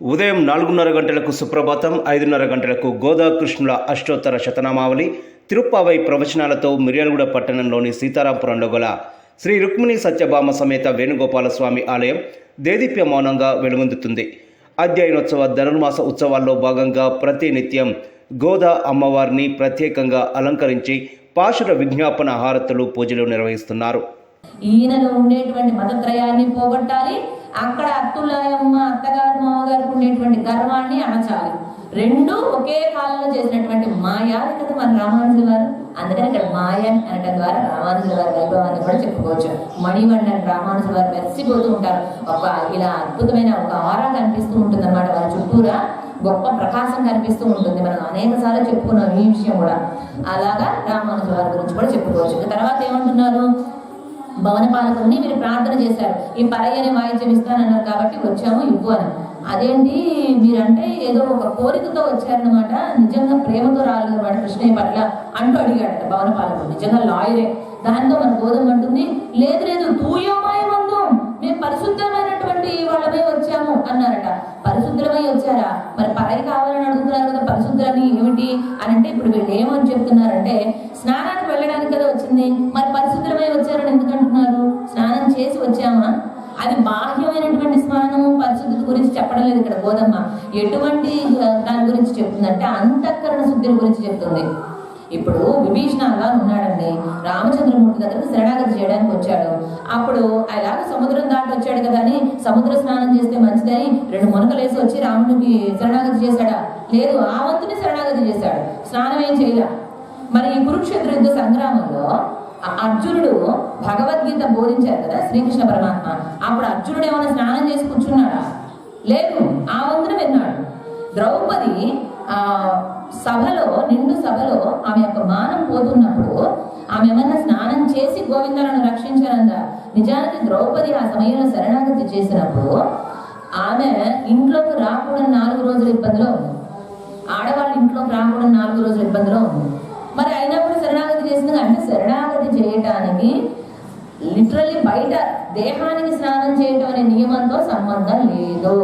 ఉదయం నాలుగున్నర గంటలకు సుప్రభాతం ఐదున్నర గంటలకు గోదాకృష్ణుల అష్టోత్తర శతనామావళి తిరుప్పావై ప్రవచనాలతో మిర్యాలగూడ పట్టణంలోని సీతారాంపురంలో గల శ్రీ రుక్మిణి సత్యభామ సమేత వేణుగోపాలస్వామి ఆలయం దేదీప్య మౌనంగా వెలుగొందుతుంది. అధ్యయనోత్సవ ధనుర్మాస ఉత్సవాల్లో భాగంగా ప్రతి నిత్యం గోదా అమ్మవారిని ప్రత్యేకంగా అలంకరించి పాశుర విజ్ఞాపన హారతులు పూజలు నిర్వహిస్తున్నారు. ఈయనలో ఉండేటువంటి మతత్రయాన్ని పోగొట్టాలి. అక్కడ అత్తులాయమ్మ అత్తగారు మామగారికి ఉండేటువంటి గర్వాన్ని అణచాలి. రెండు ఒకే కాలంలో చేసినటువంటి మాయా కదా మన రామానుజుల వారు. అందుకని ఇక్కడ మాయ అనడం ద్వారా రామానుజుల వారి వైభవాన్ని కూడా చెప్పుకోవచ్చు. మణిమండన్ రామానుజుల వారు మెరిసిపోతూ ఉంటారు. ఒక ఇలా అద్భుతమైన ఒక ఆరా కనిపిస్తూ ఉంటుంది అనమాట వారి చుట్టూరా గొప్ప ప్రకాశం కనిపిస్తూ ఉంటుంది. మనం అనేక సార్లు చెప్పుకున్నాం ఈ విషయం కూడా. అలాగా రామానుజ వారి గురించి కూడా చెప్పుకోవచ్చు. తర్వాత ఏమంటున్నారు? భవన పాలకుల్ని మీరు ప్రార్థన చేశారు. ఈ పరయ్యని వాయిద్యం ఇస్తానన్నారు కాబట్టి వచ్చాము ఇవ్వు అని. అదేంటి? మీరంటే ఏదో ఒక కోరికతో వచ్చారనమాట నిజంగా ప్రేమతో రాలేదన్నమాట కృష్ణయ్య పట్ల అంటూ అడిగాడట భవన పాలకుడు. నిజంగా లాయరే. దాంతో మన గోధుమ అంటుంది లేదు లేదు తూయోమాయమందు మేము పరిశుద్ధమైనటువంటి వాళ్ళమే వచ్చాము పరిశుద్ధమై వచ్చారా? మరి పరై కావాలని అడుగుతున్నారు కదా పరిశుద్ధులని ఏమిటి అని అంటే ఇప్పుడు వీళ్ళు ఏమని చెప్తున్నారంటే స్నానానికి వెళ్ళడానికి కదా వచ్చింది. మరి పరిశుద్ధమై వచ్చారని ఎందుకు అంటున్నారు? స్నానం చేసి వచ్చామా? అది బాహ్యమైనటువంటి స్నానము. పరిశుద్ధుల గురించి చెప్పడం లేదు ఇక్కడ గోదమ్మ. ఎటువంటి దాని గురించి చెప్తుందంటే అంతఃకరణ శుద్ధిని గురించి చెప్తుంది. ఇప్పుడు విభీషణంగా ఉన్నాడండి. రామచంద్రమూర్తి దగ్గరకు శరణాగతి చేయడానికి వచ్చాడు. అప్పుడు అలాగ సముద్రం దాటి వచ్చాడు కదా అని సముద్ర స్నానం చేస్తే మంచిదని రెండు మునకలేసి వచ్చి రాముడికి శరణాగతి చేశాడా? లేదు ఆ వంతుని శరణాగతి చేశాడు. స్నానం ఏం చేయలే. మరి ఈ కురుక్షేత్ర యుద్ధ సంగ్రామంలో అర్జునుడు భగవద్గీత బోధించారు కదా శ్రీకృష్ణ పరమాత్మ. అప్పుడు అర్జునుడు ఏమైనా స్నానం చేసి కూర్చున్నాడా? లేదు ఆ వంతున విన్నాడు. ద్రౌపది ఆ సభలో నిండు సభలో ఆమె యొక్క మానం పోతున్నప్పుడు ఆమె ఏమన్నా స్నానం చేసి గోవిందాలను రక్షించారందా నిజానికి ద్రౌపది ఆ సమయంలో శరణాగతి చేసినప్పుడు ఆమె ఇంట్లోకి రాకూడని నాలుగు రోజుల ఇబ్బందిలో ఉంది. ఆడవాళ్ళు ఇంట్లోకి రాకూడని నాలుగు రోజుల ఇబ్బందిలో ఉంది. మరి అయినప్పుడు శరణాగతి చేసింది అంటే శరణాగతి చేయటానికి లిటరల్లీ బయట దేహానికి స్నానం చేయటం అనే నియమంతో సంబంధం లేదు.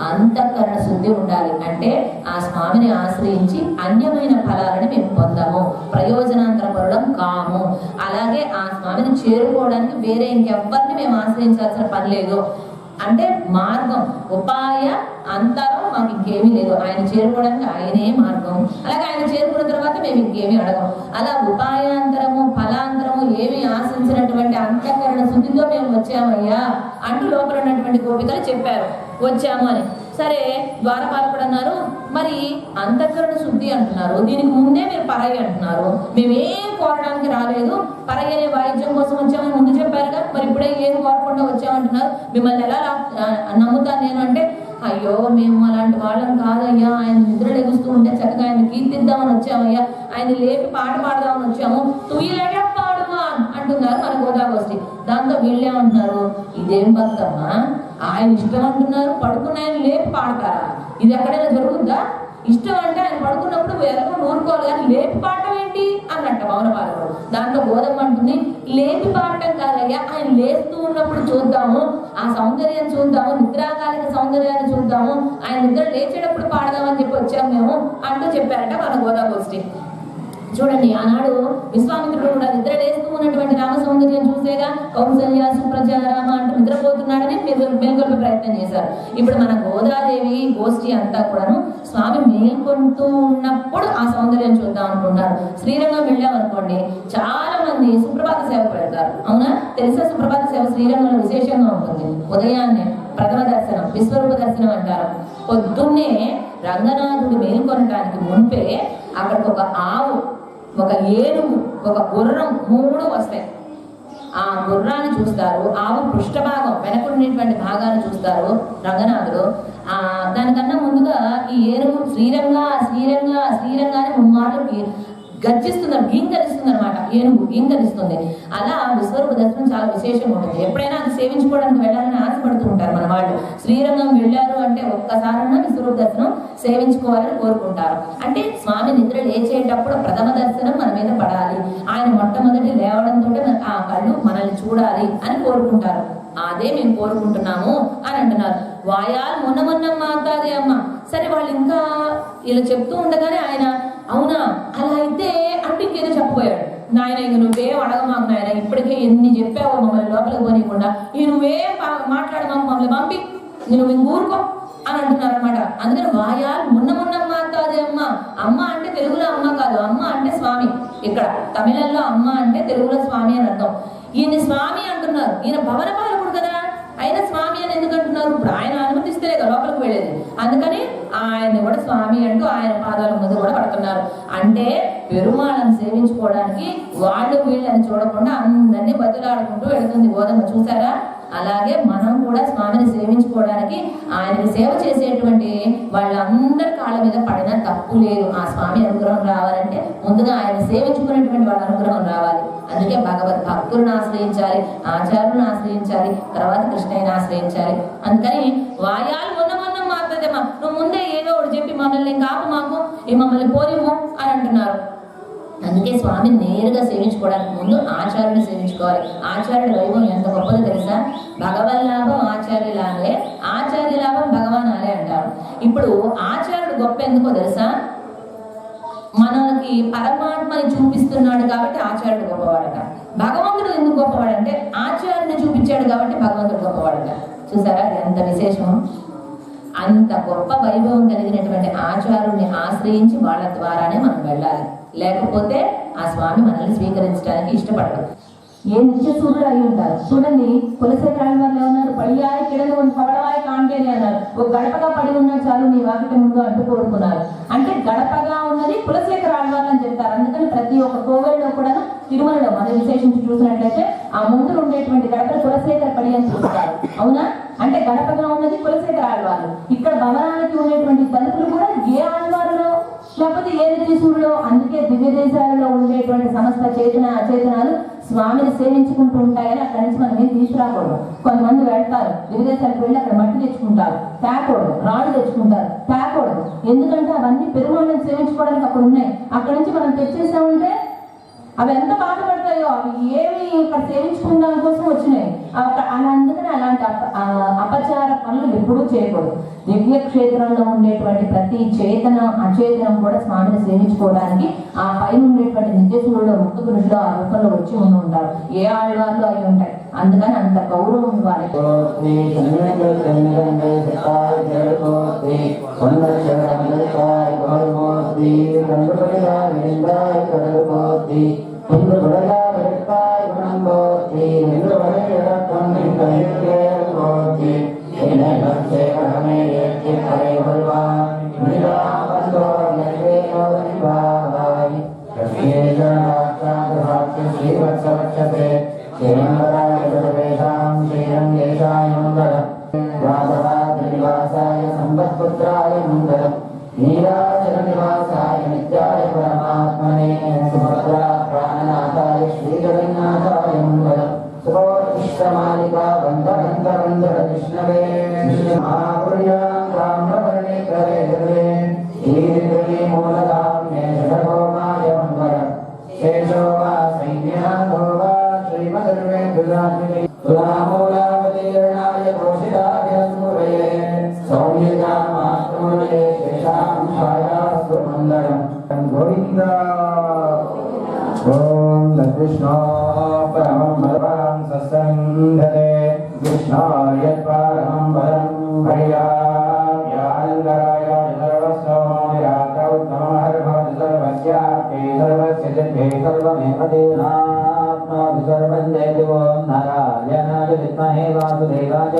అంతఃకరణ శుద్ధి ఉండాలి. అంటే ఆ స్వామిని ఆశ్రయించి అన్యమైన ఫలాలను మేము పొందము. ప్రయోజనాంతర పడడం కాము. అలాగే ఆ స్వామిని చేరుకోవడానికి వేరే ఇంకెవ్వరిని మేము ఆశ్రయించాల్సిన పని లేదు. అంటే మార్గం ఉపాయ అంతరం మాకు ఇంకేమీ లేదు. ఆయన చేరుకోవడానికి ఆయనే మార్గం. అలాగే ఆయన చేరుకున్న తర్వాత మేము ఇంకేమీ అడగం. అలా ఉపాయాంతరము ఫలాంతరము ఏమి ఆశించినటువంటి అంతఃకరణ శుద్ధితో మేము వచ్చామయ్యా అంటూ లోపల ఉన్నటువంటి గోపికలు చెప్పారు. వచ్చాము అని. సరే ద్వారపాలకుడు అన్నారు మరి అంతఃకరణ శుద్ధి అంటున్నారు. దీనికి ముందే మీరు పరయ్య అంటున్నారు. మేమేం కోరడానికి రాలేదు. పరయ్య అనే వాయిద్యం కోసం వచ్చామని ముందు చెప్పారుగా. మరి ఇప్పుడే ఏం కోరకుండా వచ్చామంటున్నారు? మిమ్మల్ని ఎలా నమ్ముతాను నేను అంటే అయ్యో మేము అలాంటి వాళ్ళం కాదయ్యా. ఆయన నిద్ర లెగుస్తూ ఉంటే చక్కగా ఆయన కీర్తిద్దామని వచ్చామయ్యా. ఆయన లేపి పాట పాడదామని వచ్చాము. తుయ్యలేట పాడుమా అంటున్నారు మన గోదావరి దాంతో వీళ్ళేమంటున్నారు ఇదేం భక్తమ్మా? ఆయన ఇష్టం అంటున్నారు పడుకున్న ఆయన లేపి పాడతారా? ఇది ఎక్కడైనా జరుగుద్దా? ఇష్టం అంటే ఆయన పడుకున్నప్పుడు ఎలాగో నూరుకోవాలి కానీ లేపి పాడటం ఏంటి? అన్నట్ట మౌన పాడకుడు దాంట్లో గోధుమ అంటుంది లేపి పాడటం కాదయ్యా ఆయన లేస్తూ ఉన్నప్పుడు చూద్దాము ఆ సౌందర్యం చూద్దాము నిద్రాకాలిక సౌందర్యాన్ని చూద్దాము ఆయన నిద్ర లేచేటప్పుడు పాడదామని చెప్పి వచ్చాము మేము అంటూ చెప్పారట మన గోదాగోష్ఠి చూడండి ఆనాడు విశ్వామిత్రుడు కూడా నిద్ర లేస్తూ ఉన్నటువంటి రామ సౌందర్యం చూసేగా కౌసల్య సుప్రజ రామ అంటూ నిద్రపోతున్నాడని మీరు మేల్కొల్పే ప్రయత్నం చేశారు. ఇప్పుడు మన గోదాదేవి గోష్ఠి అంతా కూడాను స్వామి మేల్కొంటూ ఉన్నప్పుడు ఆ సౌందర్యం చూద్దాం అనుకుంటారు శ్రీరంగం వెళ్ళాం అనుకోండి చాలా మంది సుప్రభాత సేవకు వెళ్తారు. అవునా? తెలుసా సుప్రభాత సేవ శ్రీరంగంలో విశేషంగా ఉంటుంది? ఉదయాన్నే ప్రథమ దర్శనం విశ్వరూప దర్శనం అంటారు. పొద్దున్నే రంగనాథుడు మేల్కొనడానికి ముంపే అక్కడికి ఒక ఆవు ఒక ఏనుగు ఒక గుర్రం మూడు వస్తాయి. ఆ గుర్రాన్ని చూస్తారు ఆవు పృష్ఠభాగం వెనకున్నటువంటి భాగాన్ని చూస్తారు రంగనాథుడు. ఆ దానికన్నా ముందుగా ఈ ఏనుగు శ్రీరంగ శ్రీరంగ శ్రీరంగ అని ముమ్మాటకి గర్జిస్తున్నారు గీంకరిస్తుంది అనమాట ఏనుగు గీంకరిస్తుంది అలా విశ్వరూప దర్శనం చాలా విశేషంగా ఉంటుంది. ఎప్పుడైనా అది సేవించుకోవడానికి వెళ్ళాలని ఆశపడుతుంది మన వాళ్ళు శ్రీరంగం వెళ్ళారు అంటే ఒక్కసారన్నా విశ్వరూప దర్శనం సేవించుకోవాలని కోరుకుంటారు. అంటే స్వామి నిద్ర లేచేటప్పుడు ప్రథమ దర్శనం మన మీద పడాలి. ఆయన మొట్టమొదటి లేవడంతో మనకు ఆ కళ్ళు మనల్ని చూడాలి అని కోరుకుంటారు. అదే మేము కోరుకుంటున్నాము అని అంటున్నారు. వాయాలు మొన్న మొన్న మాతాది అమ్మ. సరే వాళ్ళు ఇంకా ఇలా చెప్తూ ఉండగానే ఆయన అవునా? అలా అయితే అంటూ ఇంకేదో చెప్పబోయాడు. నాయన ఇక నువ్వేం అడగమాకు నాయన. ఇప్పటికే ఎన్ని చెప్పావో మమ్మల్ని లోపలికి పోనీయకుండా. ఇక నువ్వేం మాట్లాడమాకు మమ్మల్ని పంపి. నేను నువ్వు ఇంక ఊరుకో అని అంటున్నారు అనమాట అందుకని వాయాలు మున్న మొన్న మాతాది అమ్మ. అమ్మ అంటే తెలుగులో అమ్మ కాదు. అమ్మ అంటే స్వామి. ఇక్కడ తమిళంలో అమ్మ అంటే తెలుగులో స్వామి అని అర్థం. ఈయన స్వామి అంటున్నారు. ఈయన భవన పాలకుడు కదా. ఆయన స్వామి అని ఎందుకు అంటున్నారు? ఇప్పుడు ఆయన అనుమతిస్తేనే కదా లోపలికి వెళ్ళేది. అందుకని ఆయన్ని కూడా స్వామి అంటూ ఆయన పాదాల ముందు కూడా పడుతున్నారు. అంటే పెరుమాళను సేవించుకోవడానికి వాళ్ళు వీళ్ళని చూడకుండా అందరినీ బతులాడుకుంటూ వెళుతుంది గోధుమ. చూసారా అలాగే మనం కూడా స్వామిని సేవించుకోవడానికి ఆయనకి సేవ చేసేటువంటి వాళ్ళందరి కాళ్ళ మీద పడినా తప్పు లేదు. ఆ స్వామి అనుగ్రహం రావాలంటే ముందుగా ఆయన సేవించుకునేటువంటి వాళ్ళ అనుగ్రహం రావాలి. అందుకే భగవద్ భక్తులను ఆశ్రయించాలి ఆచార్యులను ఆశ్రయించాలి తర్వాత కృష్ణయ్యని ఆశ్రయించాలి. అందుకని వాయాలు మొన్న మొన్న మాత్రమే నువ్వు ముందే ఏదో ఒకటి చెప్పి మమ్మల్ని కాపు మాకు ఈ మమ్మల్ని పోనివ్వు అని అంటున్నారు. అందుకే స్వామిని నేరుగా సేవించుకోవడానికి ముందు ఆచార్యుని సేవించుకోవాలి. ఆచార్య వైభవం ఎంత గొప్పదో తెలుసా? భగవన్ లాభం ఆచార్య లాభే ఆచార్య లాభం భగవాన్ ఆలే అంటారు. ఇప్పుడు ఆచార్యుడు గొప్ప ఎందుకో తెలుసా? మనకి పరమాత్మని చూపిస్తున్నాడు కాబట్టి ఆచార్యుడు గొప్పవాడట. భగవంతుడు ఎందుకు గొప్పవాడంటే ఆచార్యుని చూపించాడు కాబట్టి భగవంతుడు గొప్పవాడట. చూసారా? ఎంత విశేషం? అంత గొప్ప వైభవం కలిగినటువంటి ఆచారుల్ని ఆశ్రయించి వాళ్ళ ద్వారానే మనం వెళ్ళాలి. లేకపోతే ఆ స్వామి మనల్ని స్వీకరించడానికి ఇష్టపడదు ఏ నిత్య సూర్యుడు అయి ఉంటారు చూడండి కులశేఖరాల వాళ్ళు ఏమన్నారు? పడియాయి కిడలు పవడవాయి కాంటేనే అన్నారు. ఒక గడపగా పడి ఉన్నా చాలు నీ వాకిట ముందు అంటూ కోరుకున్నారు. అంటే గడపగా ఉన్నది కులశేఖర ఆళ్వార్లు అని చెప్తారు. అందుకని ప్రతి ఒక్క కోవెల్లో కూడా తిరుమలలో మనం విశేషించి చూసినట్లయితే ఆ ముందు ఉండేటువంటి గడప కులశేఖర పడి అని చూస్తారు. అవునా? అంటే గడపగా ఉన్నది కులశేఖర ఆళ్వార్లు ఇక్కడ భవనానికి ఉండేటువంటి తలుపులు కూడా ఏ ఆళ్వారులో లేకపోతే ఏది త్రిశూరులో అందుకే దివ్య దేశాలలో ఉండేటువంటి సమస్త చేతన అచేతనాలు స్వామిని సేవించుకుంటూ ఉంటాయని అక్కడి నుంచి మనం ఏం తీసుకురాకూడదు. కొంతమంది వెళ్తారు. దివ్య దేశాలకు వెళ్ళి అక్కడ మట్టి తెచ్చుకుంటారు. తేకూడదు రాళ్ళు తెచ్చుకుంటారు. తేకూడదు ఎందుకంటే అవన్నీ పెరుగుళ్ళని సేవించుకోవడానికి అక్కడ ఉన్నాయి. అక్కడి నుంచి మనం తెచ్చేసామంటే అవి ఎంత బాధపడతాయో అవి ఏవి ఇక్కడ సేవించుకుందాం కోసం వచ్చినాయి. అక్కడ అలా అందుకని అలాంటి అప- అపచార పనులు ఎప్పుడూ చేయకూడదు. దివ్య క్షేత్రంలో ఉండేటువంటి ప్రతి చేతన అచేతనం కూడా స్వామిని సేవించుకోవడానికి ఆ పైన ఉండేటువంటి నిత్యసూరులో ముక్త పురుషుడు ఆ రూపంలో వచ్చి ఉండి ఉంటారు. ఏ ఆళ్వాళ్ళు అయి ఉంటాయి అందుకని అంత గౌరవం ఇవ్వాలి. కోతి చంద్రుడు श्री महाप्रया ब्राह्मण सर्वं जयतु नारायणाय विद्महे वासुदेवाय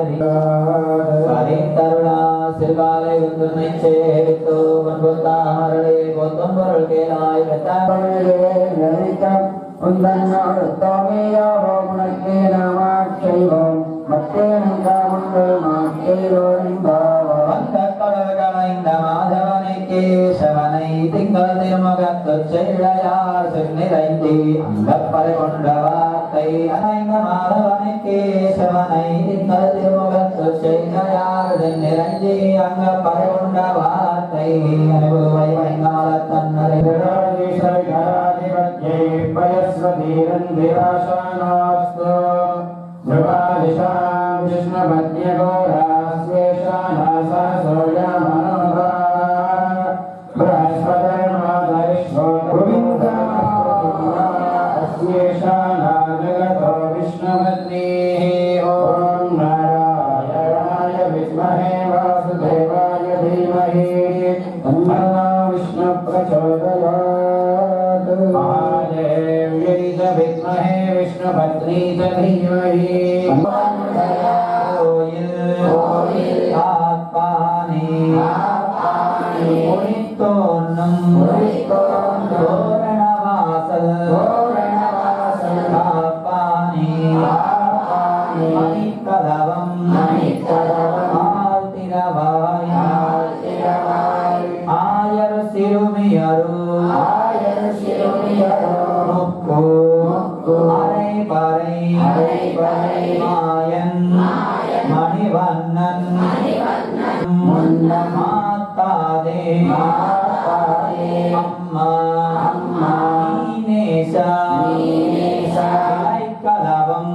हरे करुणा சிறுகாலை வந்து நைச்சே வித்தோ வன்பொத்தா அமரளே பொத்தம் பொருள் கேளாய் கத்தாபடியே நரித்தம் உந்தன்னோடு தோமேயோ உனக்கே நாமாட்சைவோம் மத்தேனும் காமுண்டு மாக்கேயோ என்பாவோ திருமகத்துச்சைடையார் சென்னிரைந்தி அங்கப்பறை கொண்ட வார்த்தை அனைந்த மாதவனுக்கேசவனை திங்கள் திருமுகத்துச்சைடையார் சென்னிரைந்தி அங்கப்பறை கொண்ட வார்த்தை அனுபவை வைங்கால தன்னரை விராஜிஷராதிபத்யை பயஸ்வதீரன் விராசானாஸ்து ஜவாதிஷாம் விஷ்ணபத்யகோராஸ்வேஷானாசா சோயாமா கலவம்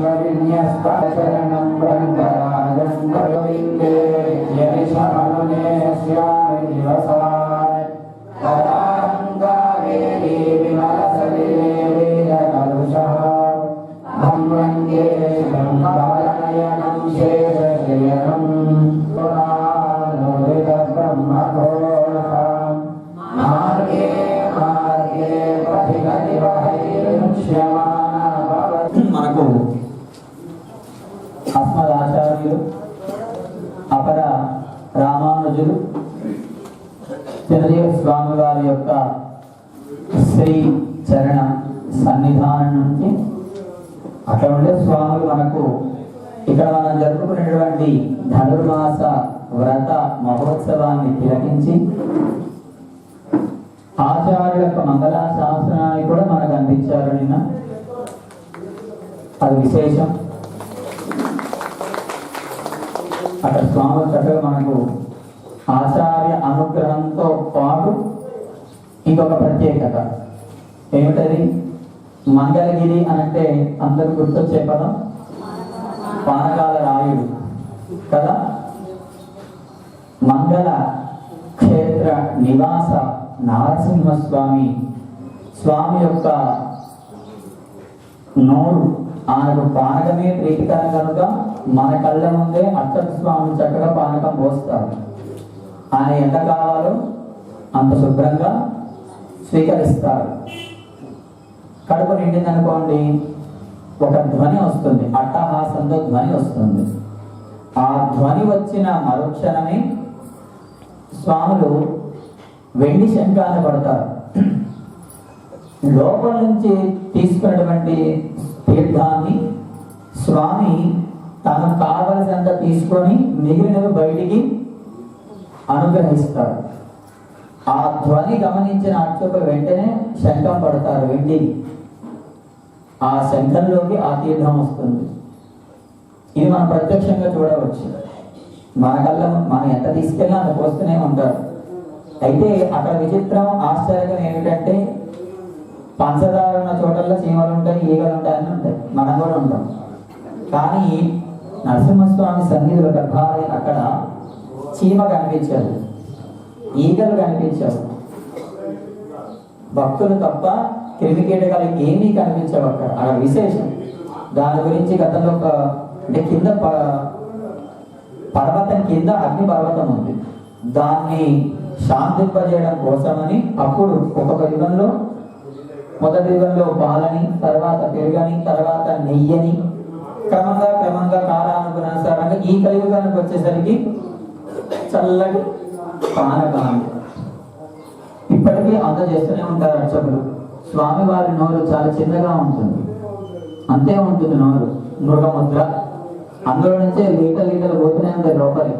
పార్శ్వవిన్యస్తరణం బ్రహ్మరాజం గోవిందే యది శమనునే స్యామి దివసాన్ తదాహంకారేణి విమలసలిలేవేదకలుషః బ్రహ్మణ్యే బ్రహ్మపాలనయనం శేషశయనం పురాణోదిత బ్రహ్మఘోషం మార్గే మార్గే పథిగతి వహైరుష్యమాన భవతి మనకు ఆత్మదాచార్యులు అపర రామానుజులు చిరదేవ స్వామి వారి యొక్క శ్రీ చరణ సన్నిధానం నుంచి అక్కడ ఉండే స్వాములు మనకు ఇక్కడ మనం జరుపుకునేటువంటి ధనుర్మాస వ్రత మహోత్సవాన్ని తిలకించి ఆచార్యుల యొక్క మంగళా శాస్త్రాన్ని కూడా మనకు అందించారు నిన్న. అది విశేషం. అక్కడ స్వామి చక్కగా మనకు ఆచార్య అనుగ్రహంతో పాటు ఇంకొక ప్రత్యేకత. ఏమిటది? మంగళగిరి అని అంటే అందరు గుర్తొచ్చే పదం? పానకాల రాయుడు. కదా? మంగళ క్షేత్ర నివాస నరసింహస్వామి. స్వామి యొక్క నోరు ఆయనకు పానకమే ప్రీతికరం కనుక మన కళ్ళ ముందే అక్షర స్వామి చక్కగా పానకం పోస్తారు. ఆయన ఎంత కావాలో అంత శుభ్రంగా స్వీకరిస్తారు. కడుపు నిండింది అనుకోండి ఒక ధ్వని వస్తుంది. అట్టహాసంతో ధ్వని వస్తుంది. ఆ ధ్వని వచ్చిన మరుక్షణమే స్వాములు వెండి శంఖాన్ని పడతారు లోపల నుంచి తీసుకున్నటువంటి తీర్థాన్ని స్వామి తాను కావలసినంత తీసుకొని మిగిలినవి బయటికి అనుగ్రహిస్తాడు ఆ ధ్వని గమనించిన అర్చక వెంటనే శంఖం పడతారు వెండిని ఆ శంఖంలోకి ఆ తీర్థం వస్తుంది. ఇది మనం ప్రత్యక్షంగా చూడవచ్చు. మన కళ్ళ మనం ఎంత తీసుకెళ్ళినా అంత పోస్తూనే ఉంటారు. అయితే అక్కడ విచిత్రం ఆశ్చర్యం ఏమిటంటే పంచదార ఉన్న చోటల్లో చీమలు ఉంటాయి ఈగలు ఉంటాయి అని ఉంటాయి. మనం కూడా ఉంటాం. కానీ నరసింహస్వామి సన్నిధిలో గర్భాలయ అక్కడ చీమ కనిపించారు ఈగలు కనిపించారు భక్తులు తప్ప క్రిమికీటకాలు ఏమీ కనిపించవు అక్కడ. అక్కడ విశేషం. దాని గురించి గతంలో ఒక అంటే కింద ప- పర్వతం కింద అగ్ని పర్వతం ఉంది. దాన్ని శాంతింపజేయడం కోసమని అప్పుడు ఒక్కొక్క యుగంలో మొదటి యుగంలో పాలని తర్వాత పెరుగని తర్వాత నెయ్యని క్రమంగా క్రమంగా కాలానుగుణానుసారంగా ఈ కలియుగానికి వచ్చేసరికి చల్లటి పానకాలం. ఇప్పటికీ అందజేస్తూనే ఉంటారు అర్చకులు. స్వామివారి నోరు చాలా చిన్నగా ఉంటుంది. అంతే ఉంటుంది నోరు. మృగముద్ర. అందులో నుంచే లీటర్ లీటర్ పోతూనే ఉంటాయి లోపలికి